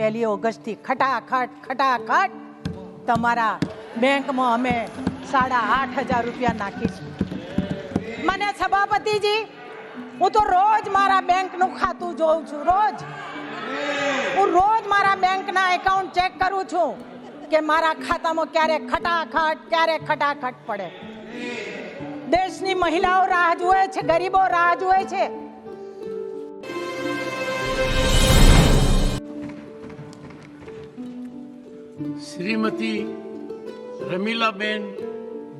પહેલી ઓગસ્ટથી ખટાખટ ખટાખટ તમારા બેંકમાં અમે સાડા આઠ હજાર રૂપિયા નાખીશું. મને સભાપતિજી, હું તો રોજ મારા બેંકનું ખાતું જોઉં છું, રોજ. હું રોજ મારા બેંકના એકાઉન્ટ ચેક કરું છું કે મારા ખાતામાં ક્યારે ખટાખટ ક્યારે ખટાખટ પડે. દેશની મહિલાઓ રાહ જુએ છે, ગરીબો રાહ જુએ છે. શ્રીમતી રમીલાબેન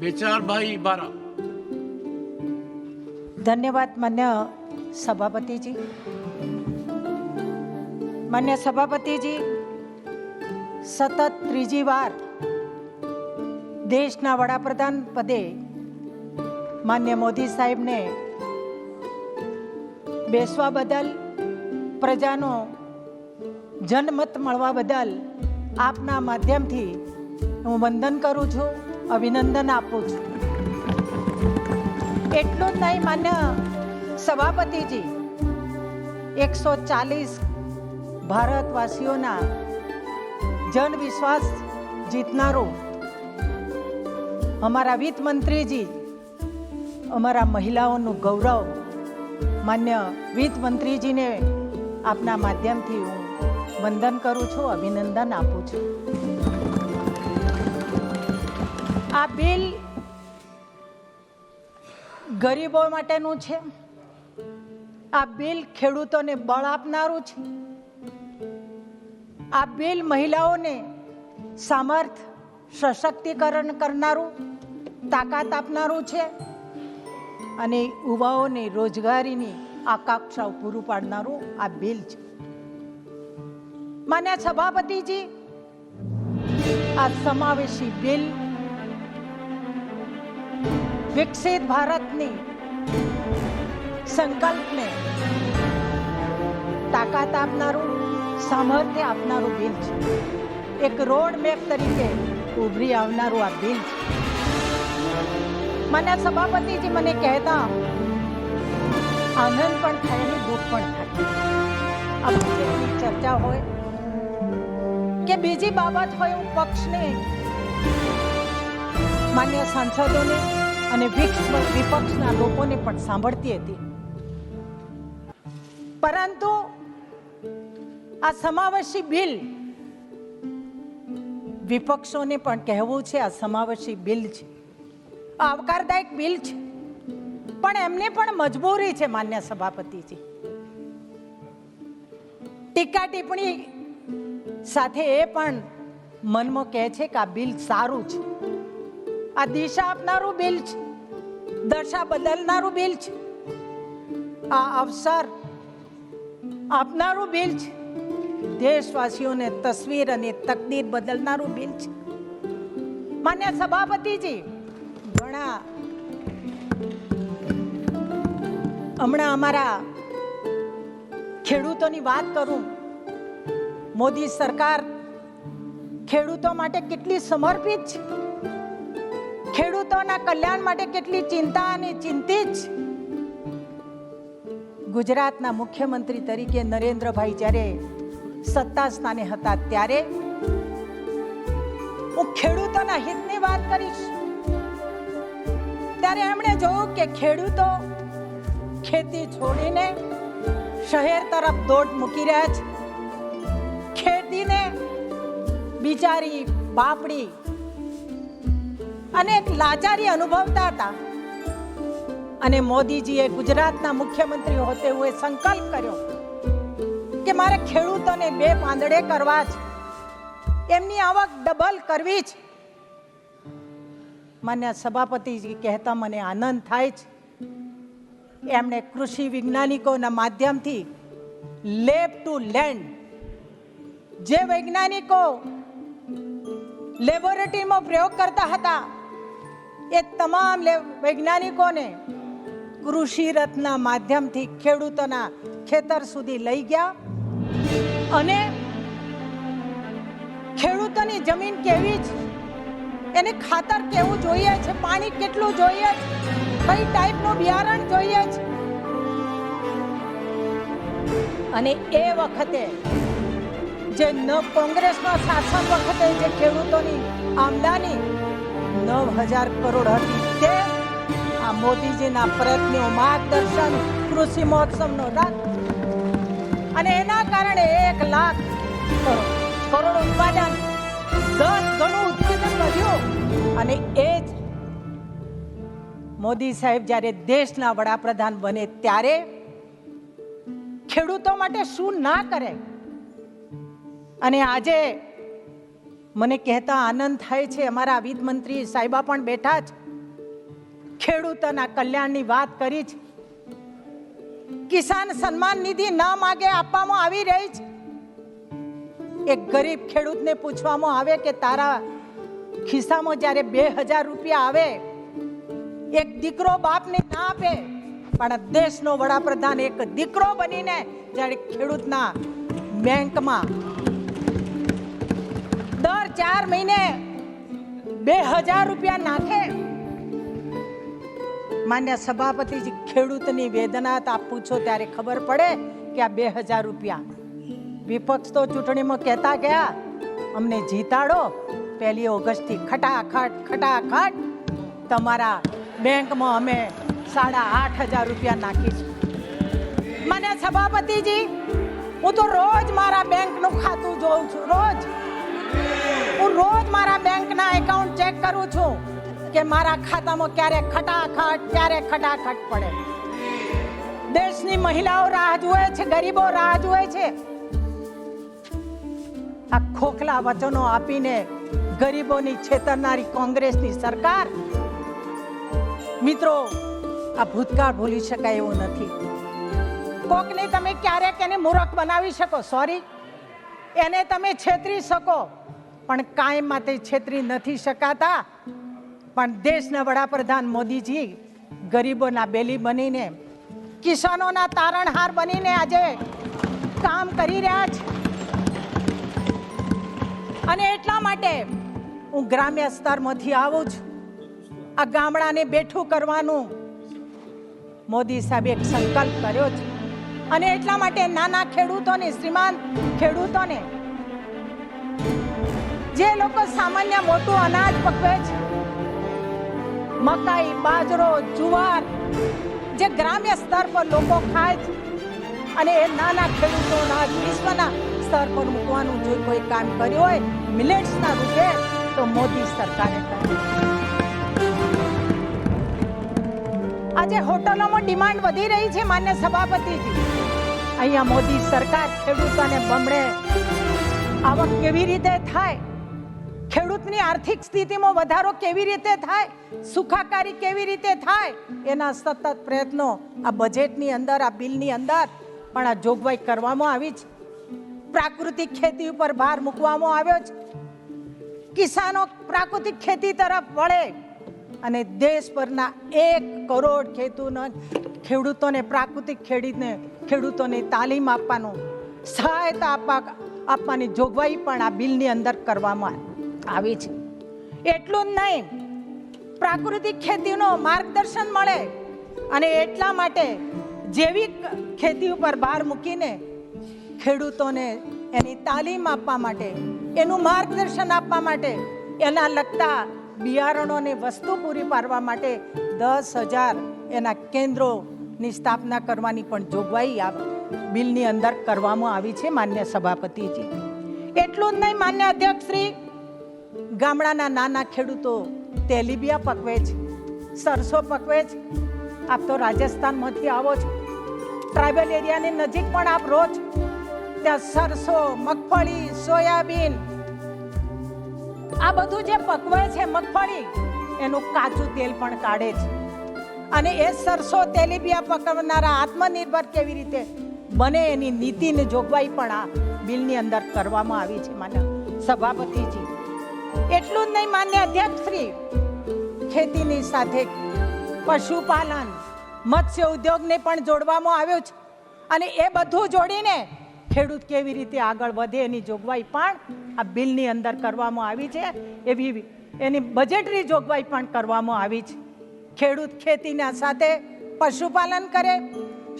બેચારભાઈ બારા. ધન્યવાદ માન્ય સભાપતિજી. માન્ય સભાપતિજી, સતત ત્રીજી વાર દેશના વડાપ્રધાન પદે માન્ય મોદી સાહેબને બેસવા બદલ, પ્રજાનો જનમત મળવા બદલ આપના માધ્યમથી હું વંદન કરું છું, અભિનંદન આપું છું. એટલું જ નહીં, માન્ય સભાપતિજી, એકસો ચાલીસ ભારતવાસીઓના જન વિશ્વાસ જીતનારું અમારા વિત્ત મંત્રીજી, અમારા મહિલાઓનું ગૌરવ માન્ય વિત્ત મંત્રીજીને આપના માધ્યમથી હું વંદન કરું છું, અભિનંદન આપું છું. આ બિલ ગરીબો માટેનું છે. આ બિલ ખેડૂતોને બળ આપનારું છે. આ બિલ મહિલાઓને સામર્થ, સશક્તિકરણ કરનારું, તાકાત આપનારું છે અને યુવાઓને રોજગારીની આકાંક્ષાઓ પૂરું પાડનારું આ બિલ છે. માન્ય સભાપતિજી, આ સમાવેશી બિલ વિકસિત ભારતની સંકલ્પને તાકાત આપનારું, સામર્થ્ય આપનારું બિલ છે. એક રોડ મેપ તરીકે ઉભરી આવનારું આ બિલ છે. મને સભાપતિજી, મને કહેતા આનંદ પણ થાય અને દુઃખ પણ થાય. આ ચર્ચા હોય. કે બીજી બાબત હોય હું પક્ષને માન્ય સાંસદોને અને વિપક્ષના લોકોને પણ સાંભળતી હતી. પરંતુ આ સમાવેશી બિલ વિપક્ષોને પણ કહેવું છે, આ સમાવેશી બિલ છે. આવકારદાયક બિલ છે. પણ એમને પણ મજબૂરી છે, માન્ય સભાપતિજી. ટીકા ટિપ્પણી સાથે એ પણ મનમાં કહે છે કે આ બિલ સારું છે. આ દિશા આપનારું બિલ છે. દશા બદલનારું બિલ છે. આ અવસર આપનારું બિલ છે. દેશવાસીઓને તસવીર અને તકદીર બદલનારું બિલ છે. માન્ય સભાપતિજી, ઘણા હમણાં અમારા ખેડૂતોની વાત કરું. મોદી સરકાર ખેડૂતો માટે કેટલી સમર્પિત છે? ખેડૂતોના કલ્યાણ માટે કેટલી ચિંતા અને ચિંતિત ગુજરાતના મુખ્યમંત્રી તરીકે નરેન્દ્રભાઈ જ્યારે સત્તા સ્થાને હતા ત્યારે હું ખેડૂતોના હિતની વાત કરીશ. ત્યારે એમણે જોયું કે ખેડૂતો ખેતી છોડીને શહેર તરફ દોડ મૂકી રહ્યા છે. ખેતીને બિચારી બાપડી અને લાચારી અનુભવતા હતા. અને મોદીજીએ ગુજરાતના મુખ્યમંત્રી હોતે હુએ સંકલ્પ કર્યો કે મારે ખેડૂતોને બે પાંદડે કરવા જ, એમની આવક ડબલ કરવી જ. માન્ય સભાપતિજી કહેતા મને આનંદ થાય છે એમણે કૃષિ વૈજ્ઞાનિકોના માધ્યમથી લેબ ટુ લેન્ડ જે વૈજ્ઞાનિકો લેબોરેટરીમાં પ્રયોગ કરતા હતા, એ તમામ વૈજ્ઞાનિકોને કૃષિ રથના માધ્યમથી ખેડૂતોના ખેતર સુધી લઈ ગયા અને ખેડૂતોની જમીન કેવી છે? એને ખાતર કેવું જોઈએ છે? પાણી કેટલું જોઈએ છે? કઈ ટાઈપનું બિયારણ જોઈએ છે? અને એ વખતે જે ન કોંગ્રેસના શાસન વખતે જે ખેડૂતોની આમદાની નવ હજાર કરોડ હતી તે આ મોદીજીના પ્રયત્નો માર્ગદર્શન કૃષિ મહોત્સવનો અને એના કારણે એક લાખ કરોડ ઉત્પાદન, દસ ગણું ઉત્પાદન વધ્યું. અને એ જ મોદી સાહેબ જ્યારે દેશના વડાપ્રધાન બને ત્યારે ખેડૂતો માટે શું ના કરે? અને આજે મને કહેતા આનંદ થાય છે અમારા વિત્ત મંત્રી સાહેબા પણ બેઠા જ. ખેડૂતોના કલ્યાણની વાત કરી છે કિસાન સન્માન નિધિ ના માગે આપવામાં આવી રહી છે એક ગરીબ ખેડૂતને પૂછવામાં આવે કે તારા ખિસ્સામાં જ્યારે બે હજાર રૂપિયા આવે, એક દીકરો બાપને ના આપે, પણ દેશનો વડાપ્રધાન એક દીકરો બનીને જ્યારે ખેડૂતના બેંકમાં દર ચાર મહિને બે હજાર રૂપિયા નાખે. માન્ય સભાપતિજી, ખેડૂતની વેદના આપ પૂછો ત્યારે ખબર પડે કે આ બે હજાર રૂપિયા. વિપક્ષ તો ચૂંટણીમાં કહેતા ગયા, અમને જીતાડો, પહેલી ઓગસ્ટથી ખટાખટ ખટાખટ, તમારા બેંકમાં અમે સાડા આઠ હજાર રૂપિયા નાખીશું. મને સભાપતિજી, હું તો રોજ મારા બેંકનું ખાતું જોઉં છું, રોજ. હું રોજ મારા બેંકના એકાઉન્ટ ચેક કરું છું કે મારા ખાતામાં ક્યારે ખટાખટ ક્યારે ખટાખટ પડે. દેશની મહિલાઓ રાહ જુએ છે, ગરીબો રાહ જુએ છે. આ ખોખલા વચનો આપીને ગરીબોની છેતરનારી કોંગ્રેસની સરકાર. મિત્રો, આ ભૂતકાળ ભૂલી શકાય એવું નથી. કોકને તમે ક્યારેક એને મૂરખ બનાવી શકો, સોરી. એને તમે છેતરી શકો. પણ કાંઈ માટે છેતરી નથી શકાતા. પણ દેશના વડાપ્રધાન મોદીજી ગરીબોના બેલી બનીને, કિસાનોના તારણહાર બનીને આજે કામ કરી રહ્યા છે. અને એટલા માટે હું ગ્રામ્ય સ્તરમાંથી આવું છું. આ ગામડાને બેઠું કરવાનું મોદી સાહેબે એક સંકલ્પ કર્યો છે. અને એટલા માટે નાના ખેડૂતોને, શ્રીમાન ખેડૂતોને જે લોકો સામાન્ય મોટું અનાજ પકવે છે, મકાઈ, બાજરો, જુવાર, જે ગ્રામ્ય સ્તર પર લોકો ખાય છે અને એ નાના ખેડૂતો અનાજ વિશ્વના સ્તર પર મૂકવાનું જો કોઈ કામ કર્યું હોય, મિલેટ્સના રૂપે તો મોદી સરકારે આજે હોટલોમાં ડિમાન્ડ વધી રહી છે, માન્ય સભાપતિજી. અહીંયા મોદી સરકાર ખેડૂતોને બમણે. આવક કેવી રીતે થાય? ખેડૂતની આર્થિક સ્થિતિમાં વધારો કેવી રીતે થાય, સુખાકારી કેવી રીતે થાય, એના સતત પ્રયત્નો આ બજેટની અંદર, આ બિલની અંદર પણ આ જોગવાઈ કરવામાં આવી છે. પ્રાકૃતિક ખેતી ઉપર ભાર મૂકવામાં આવ્યો છે. કિસાનો પ્રાકૃતિક ખેતી તરફ વળે અને દેશભરના એક કરોડ ખેતુનો ખેડૂતોને પ્રાકૃતિક ખેડીને ખેડૂતોને તાલીમ આપવાનું સહાયતા આપવા આપવાની જોગવાઈ પણ આ બિલની અંદર કરવામાં આવી. છે. એટલું જ નહીં, પ્રાકૃતિક ખેતીનો માર્ગદર્શન મળે અને એટલા માટે જૈવિક ખેતી ઉપર ભાર મૂકીને ખેડૂતોને એની તાલીમ આપવા માટે, એનું માર્ગદર્શન આપવા માટે, એના લગતા બિયારણોને વસ્તુ પૂરી પાડવા માટે દસ હજાર એના કેન્દ્રોની સ્થાપના કરવાની પણ જોગવાઈ આ બિલની અંદર કરવામાં આવી છે માન્ય સભાપતિજી. એટલું જ નહીં, માન્ય અધ્યક્ષ શ્રી ગામડાના નાના ખેડૂતો તેલીબિયા પકવે છે, સરસો પકવે છે. આપ તો રાજસ્થાનમાંથી આવો છો. ટ્રાઇબલ એરિયાની નજીક પણ આપ છો. ત્યાં સરસો, મગફળી, સોયાબીન આ બધું જે પકવે છે મગફળી, એનું કાચું તેલ પણ કાઢે છે. અને એ સરસો તેલીબિયા પકવનારા આત્મનિર્ભર કેવી રીતે બને એની નીતિની જોગવાઈ પણ આ બિલની અંદર કરવામાં આવી છે માના સભાપતિજી. એટલું જ નહીં, માન્ય અધ્યક્ષ શ્રી ખેતીની સાથે પશુપાલન, મત્સ્ય ઉદ્યોગને પણ જોડવામાં આવ્યો છે. અને એ બધું જોડીને ખેડૂત કેવી રીતે આગળ વધે એની જોગવાઈ પણ આ બિલની અંદર કરવામાં આવી છે. એવી એની બજેટરી જોગવાઈ પણ કરવામાં આવી છે. ખેડૂત ખેતીના સાથે પશુપાલન કરે,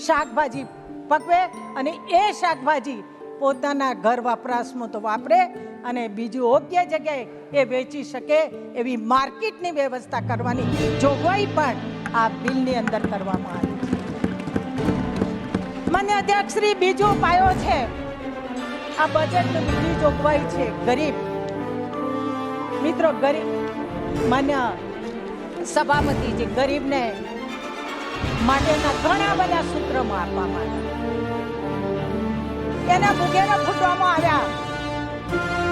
શાકભાજી પકવે અને એ શાકભાજી પોતાના ઘર વપરાશમાં તો વાપરે અને બીજું યોગ્ય જગ્યાએ એ વેચી શકે એવી માર્કેટની વ્યવસ્થા કરવાની જોગવાઈ પણ આ બિલની અંદર કરવામાં આવી છે. મને અધ્યક્ષ શ્રી, બીજો પાયો છે. આ બજેટની બીજી જોગવાઈ છે. ગરીબ. મિત્રો, ગરીબ. માન્ય સભાપતિજી ગરીબને માટેના ઘણા બધા સૂત્રમાં આપવામાં આવ્યા. એના મુગેરા ફૂટવામાં આવ્યા.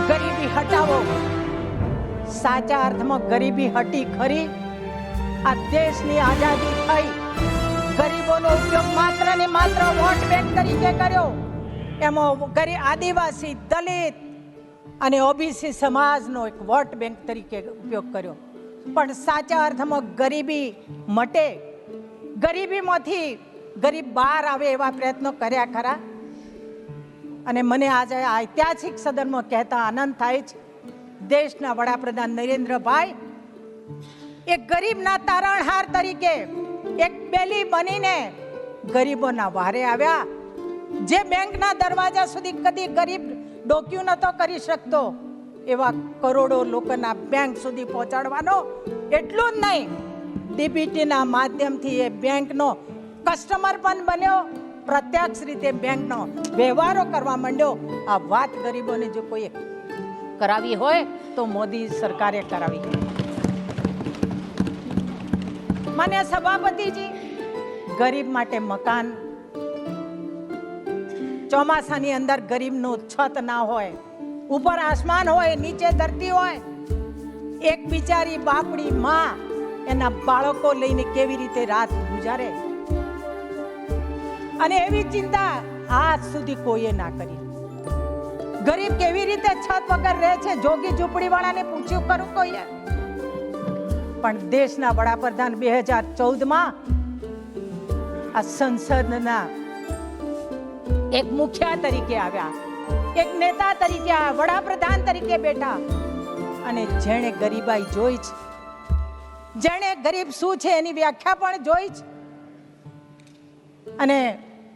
ગરીબી હટાવો. સાચા અર્થમાં ગરીબી હટી ખરી. આ દેશની આઝાદી થઈ. ગરીબોનો ઉપયોગ માત્ર ને માત્ર વોટ બેંક તરીકે કર્યો. એમાં ગરીબ આદિવાસી, દલિત અને ઓબીસી સમાજનો એક વોટ બેંક તરીકે ઉપયોગ કર્યો. પણ સાચા અર્થમાં ગરીબી મટે. ગરીબીમાંથી ગરીબ બહાર આવે એવા પ્રયત્નો કર્યા ખરા. અને મને આજે આ ઐતિહાસિક સદનમાં કહેતા આનંદ થાય છે. દેશના વડાપ્રધાન નરેન્દ્રભાઈ એક ગરીબના તારણહાર તરીકે એક બેલી બનીને ગરીબોના વારે આવ્યા. જે બેંકના દરવાજા સુધી કદી ગરીબ ડોક્યુ નતો કરી શકતો, એવા કરોડો લોકોના બેંક સુધી પહોંચાડવાનો એટલું જ નહીં. ડીબીટીના માધ્યમથી એ બેંકનો કસ્ટમર પણ બન્યો. પ્રત્યક્ષ રીતે બેંકનો વ્યવહારો કરવા માંડ્યો. આ વાત ગરીબોને જો કોઈએ કરાવી હોય, તો મોદી સરકારે કરાવી. મને સભાપતિજી, ગરીબ માટે મકાન. ચોમાસાની અંદર ગરીબનું છત ના હોય, ઉપર આસમાન હોય, નીચે ધરતી હોય, એક બિચારી બાપડી માં એના બાળકો લઈને કેવી રીતે રાત ગુજારે? અને એવી ચિંતા આજ સુધી કોઈએ ના કરી. ગરીબ કેવી રીતે છત વગર રહે છે? જોગી ઝૂંપડી વાળાને પૂછ્યું કરું કોઈએ? પણ દેશના વડાપ્રધાન બે હજાર ચૌદમાં આ સંસદના એક મુખ્ય તરીકે આવ્યા, એક નેતા તરીકે આ વડાપ્રધાન તરીકે બેઠા. અને જેણે ગરીબાઈ જોઈ છે, જેણે ગરીબ શું છે એની વ્યાખ્યા પણ જોઈ છે. અને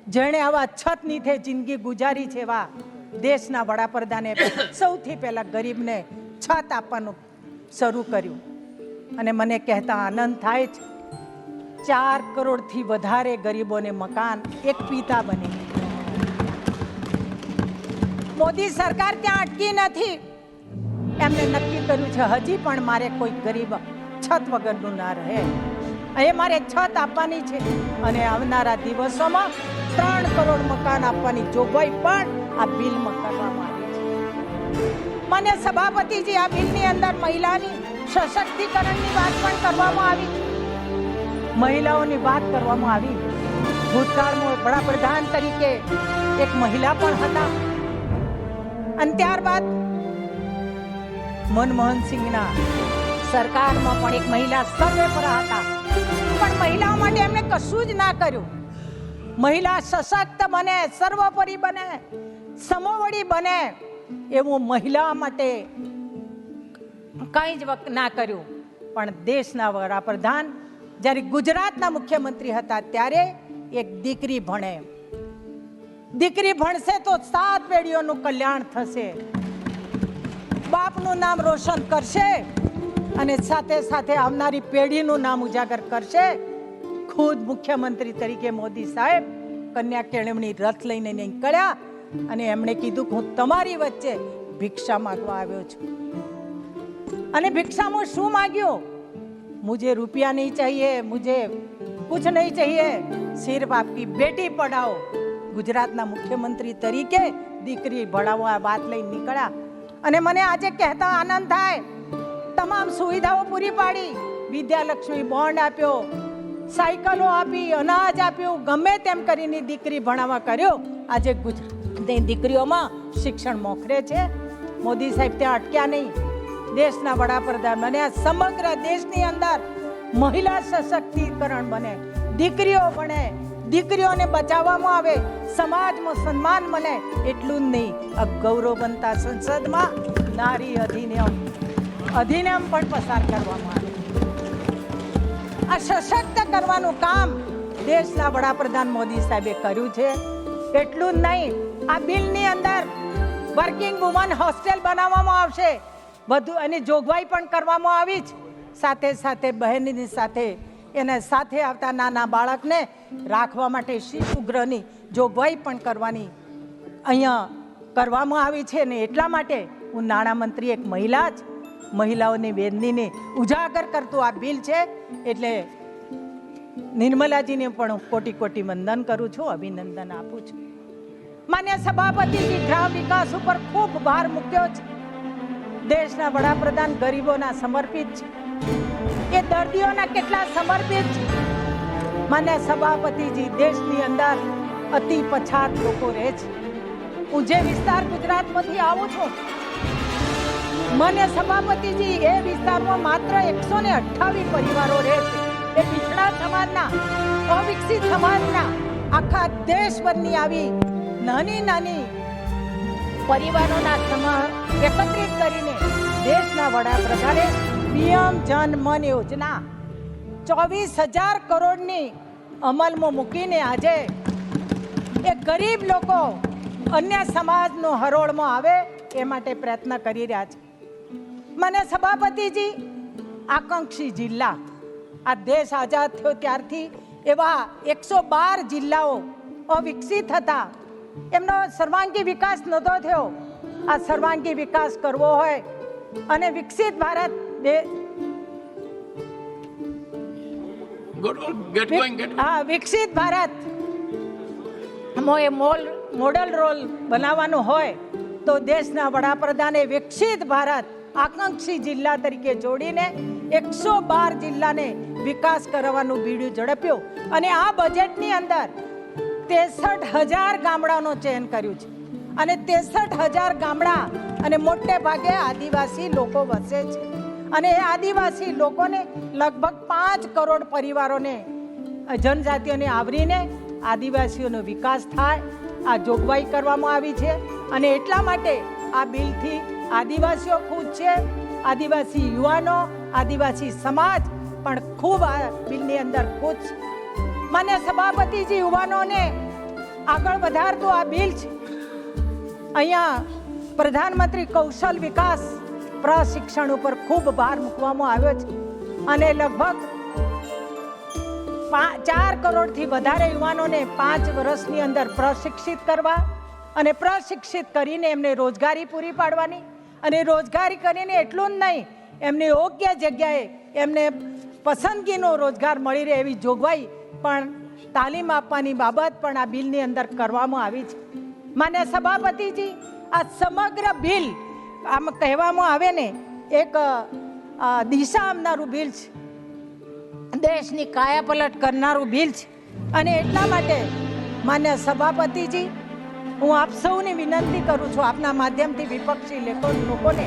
જેણે આવા છત નીથે જિંદગી ગુજારી છે એવા દેશના વડાપ્રધાને સૌથી પહેલા ગરીબને છત આપવાનું શરૂ કર્યું. અને મને કહેતા આનંદ થાય છે. ચાર કરોડથી વધારે ગરીબોને મકાન એક પિતા બની. મોદી સરકાર ત્યાં અટકી નથી. એમને નક્કી કર્યું છે, હજી પણ મારે કોઈ ગરીબ છત વગરનું ના રહે. એ મારે છત આપવાની છે અને આવનારા દિવસોમાં ત્રણ કરોડ મકાન આપવાની જોગવાઈ પણ આ બિલમાં કરવામાં આવી છે. મને સભાપતિજી, આ બિલની અંદર મહિલાની સશક્તિકરણની વાત પણ કરવામાં આવી. મહિલાઓની વાત કરવામાં આવી. ભૂતકાળમાં વડાપ્રધાન તરીકે એક મહિલા પણ હતા. અને ત્યારબાદ મનમોહન સિંહના સરકારમાં પણ એક મહિલા સર્વે પર હતા. પણ મહિલાઓ માટે એમણે કશું જ ના કર્યું. મહિલા સશક્ત બને, સર્વોપરી બને, સમોવડી બને એવું મહિલા માટે કંઈ જ ના કર્યું. પણ દેશના વડાપ્રધાન જ્યારે ગુજરાતના મુખ્યમંત્રી હતા ત્યારે એક દીકરી ભણે. દીકરી ભણશે તો સાત પેઢીઓનું કલ્યાણ થશે. બાપનું નામ રોશન કરશે. અને સાથે સાથે આવનારી પેઢીનું નામ ઉજાગર કરશે. ખુદ મુખ્યમંત્રી તરીકે મોદી સાહેબ કન્યા કેળવણી રથ લઈને નીકળ્યા અને એમણે કીધું કે હું તમારી વચ્ચે ભિક્ષા માગવા આવ્યો છું. અને ભિક્ષામાં શું માગ્યું? મુજે રૂપિયા નહીં ચાહીએ, મુજે કુછ નહીં ચાહીએ. સિર્ફ આપકી બેટી પઢાઓ. ગુજરાતના મુખ્યમંત્રી તરીકે દીકરી ભણાવો આ વાત લઈને નીકળ્યા. અને મને આજે કહેતા આનંદ થાય સુવિધાઓ પૂરી પાડી. વિદ્યાલક્ષ્મી બોન્ડ આપ્યો. સાયકલો આપી, અનાજ આપ્યું. ગમે તેમ કરીને દીકરી ભણાવવા કર્યો. આજે ગુજરાતની દીકરીઓમાં શિક્ષણ મોખરે છે. મોદી સાહેબ ત્યાં અટક્યા નહીં. દેશના વડાપ્રધાન બને આ સમગ્ર દેશની અંદર મહિલા સશક્તિકરણ બને. દીકરીઓ બને દીકરીઓને બચાવવામાં આવે. સમાજમાં સન્માન મળે. એટલું જ નહીં. આ ગૌરવ બનતા સંસદમાં નારી અધિનિયમ. અધિનિયમ પણ પસાર કરવામાં આવે. આ સશક્ત કરવાનું કામ દેશના વડાપ્રધાન મોદી સાહેબે કર્યું છે. એટલું જ નહીં, આ બિલની અંદર વર્કિંગ વુમન હોસ્ટેલ બનાવવામાં આવશે. બધું એની જોગવાઈ પણ કરવામાં આવી જ. સાથે સાથે બહેનની સાથે એને સાથે આવતા નાના બાળકને રાખવા માટે શિશુગ્રહની જોગવાઈ પણ કરવાની અહીંયા કરવામાં આવી છે ને એટલા માટે હું નાણામંત્રી એક મહિલા જ મહિલાઓની વેદનીને ઉજાગર કરતું આ બિલ છે. એટલે નિર્મલાજીને પણ હું કોટી કોટી વંદન કરું છું, અભિનંદન આપું છું. માન્ય સભાપતિજી ગ્રામ વિકાસ ઉપર ખૂબ ભાર મૂક્યો છે. દેશના વડાપ્રધાન ગરીબોના સમર્પિત છે. એ દર્દીઓના કેટલા સમર્પિત છે? માન્ય સભાપતિજી, દેશની અંદર અતિ પછાત લોકો રહે છે. હું જે વિસ્તાર ગુજરાતમાંથી આવું છું મને સભાપતિજી, એ વિસ્તારમાં માત્ર એકસો ને અઠ્ઠાવીસ પરિવારો રહે છે એ પીછડા સમાજના, અવિકસિત સમાજના, આખા દેશભરની આવી નાની નાની પરિવારોના સમૂહ એકત્રિત કરીને દેશના વડાપ્રધાને પીએમ જન મન યોજના ચોવીસ હજાર કરોડની અમલમાં મૂકીને આજે એ ગરીબ લોકો અન્ય સમાજનો હરોળમાં આવે એ માટે પ્રયત્ન કરી રહ્યા છે. મને સભાપતિજી આકાંક્ષી જિલ્લા. આ દેશ આઝાદ થયો ત્યારથી એવા એકસો બાર જિલ્લાઓ અવિકસિત હતા. એમનો સર્વાંગી વિકાસ નહોતો થયો. આ સર્વાંગી વિકાસ કરવો હોય અને વિકસિત ભારત. હા વિકસિત ભારત. એ મોલ મોડલ રોલ બનાવવાનો હોય તો દેશના વડાપ્રધાને વિકસિત ભારત આકાંક્ષી જિલ્લા તરીકે જોડીને એકસો બાર જિલ્લાને વિકાસ કરવાનું બીડું ઝડપ્યું અને આ બજેટની અંદર ત્રેસઠ હજાર ગામડાનો ચયન કર્યું છે. અને ત્રેસઠ હજાર ગામડા અને મોટે ભાગે આદિવાસી લોકો વસે છે. અને એ આદિવાસી લોકોને લગભગ પાંચ કરોડ પરિવારોને, જનજાતિઓને આવરીને આદિવાસીઓનો વિકાસ થાય, આ જોગવાઈ કરવામાં આવી છે. અને એટલા માટે આ બિલથી આદિવાસીઓ ખુશ છે, આદિવાસી યુવાનો, આદિવાસી સમાજ, પણ ખૂબ આ બિલની અંદર ખુશ છે. મને સભાપતિજી યુવાનોને આગળ વધારતું આ બિલ છે. અહીંયા પ્રધાનમંત્રી કૌશલ વિકાસ પ્રશિક્ષણ ઉપર ખૂબ ભાર મૂકવામાં આવ્યો છે. અને લગભગ ચાર કરોડથી વધારે યુવાનોને પાંચ વર્ષની અંદર પ્રશિક્ષિત કરવા અને પ્રશિક્ષિત કરીને એમને રોજગારી પૂરી પાડવાની અને રોજગારી કરીને એટલું જ નહીં, એમને યોગ્ય જગ્યાએ એમને પસંદગીનો રોજગાર મળી રહે એવી જોગવાઈ પણ તાલીમ આપવાની બાબત પણ આ બિલની અંદર કરવામાં આવી છે. માન્ય સભાપતિજી, આ સમગ્ર બિલ આમ કહેવામાં આવે ને, એક દિશા આમનારું બિલ છે. દેશની કાયાપલટ કરનારું બિલ છે. અને એટલા માટે માન્ય સભાપતિજી હું આપ સૌને વિનંતી કરું છું, આપના માધ્યમથી વિપક્ષી લેખો લોકોને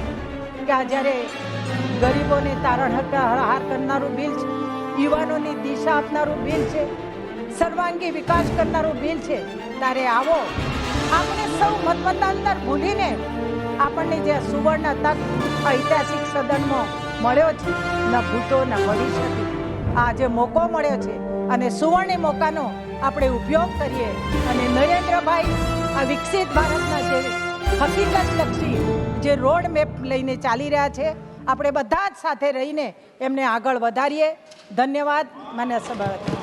કે આ જ્યારે ગરીબોને તારણ હાર કરનારું બિલ છે, યુવાનોની દિશા આપનારું બિલ છે, સર્વાંગી વિકાસ કરનારું બિલ છે, ત્યારે આવો, આપણે સૌ મતમતાંતર ભૂલીને આપણને જે સુવર્ણ તક ઐતિહાસિક સદનમાં મળ્યો છે, ન ભૂતો ન ભવિષ્યથી આ જે મોકો મળ્યો છે અને સુવર્ણ મોકાનો આપણે ઉપયોગ કરીએ અને નરેન્દ્રભાઈ આ વિકસિત ભારતના જે હકીકતલક્ષી જે રોડ મેપ લઈને ચાલી રહ્યા છે, આપણે બધા જ સાથે રહીને એમને આગળ વધારીએ. ધન્યવાદ. મને સભાપતિ.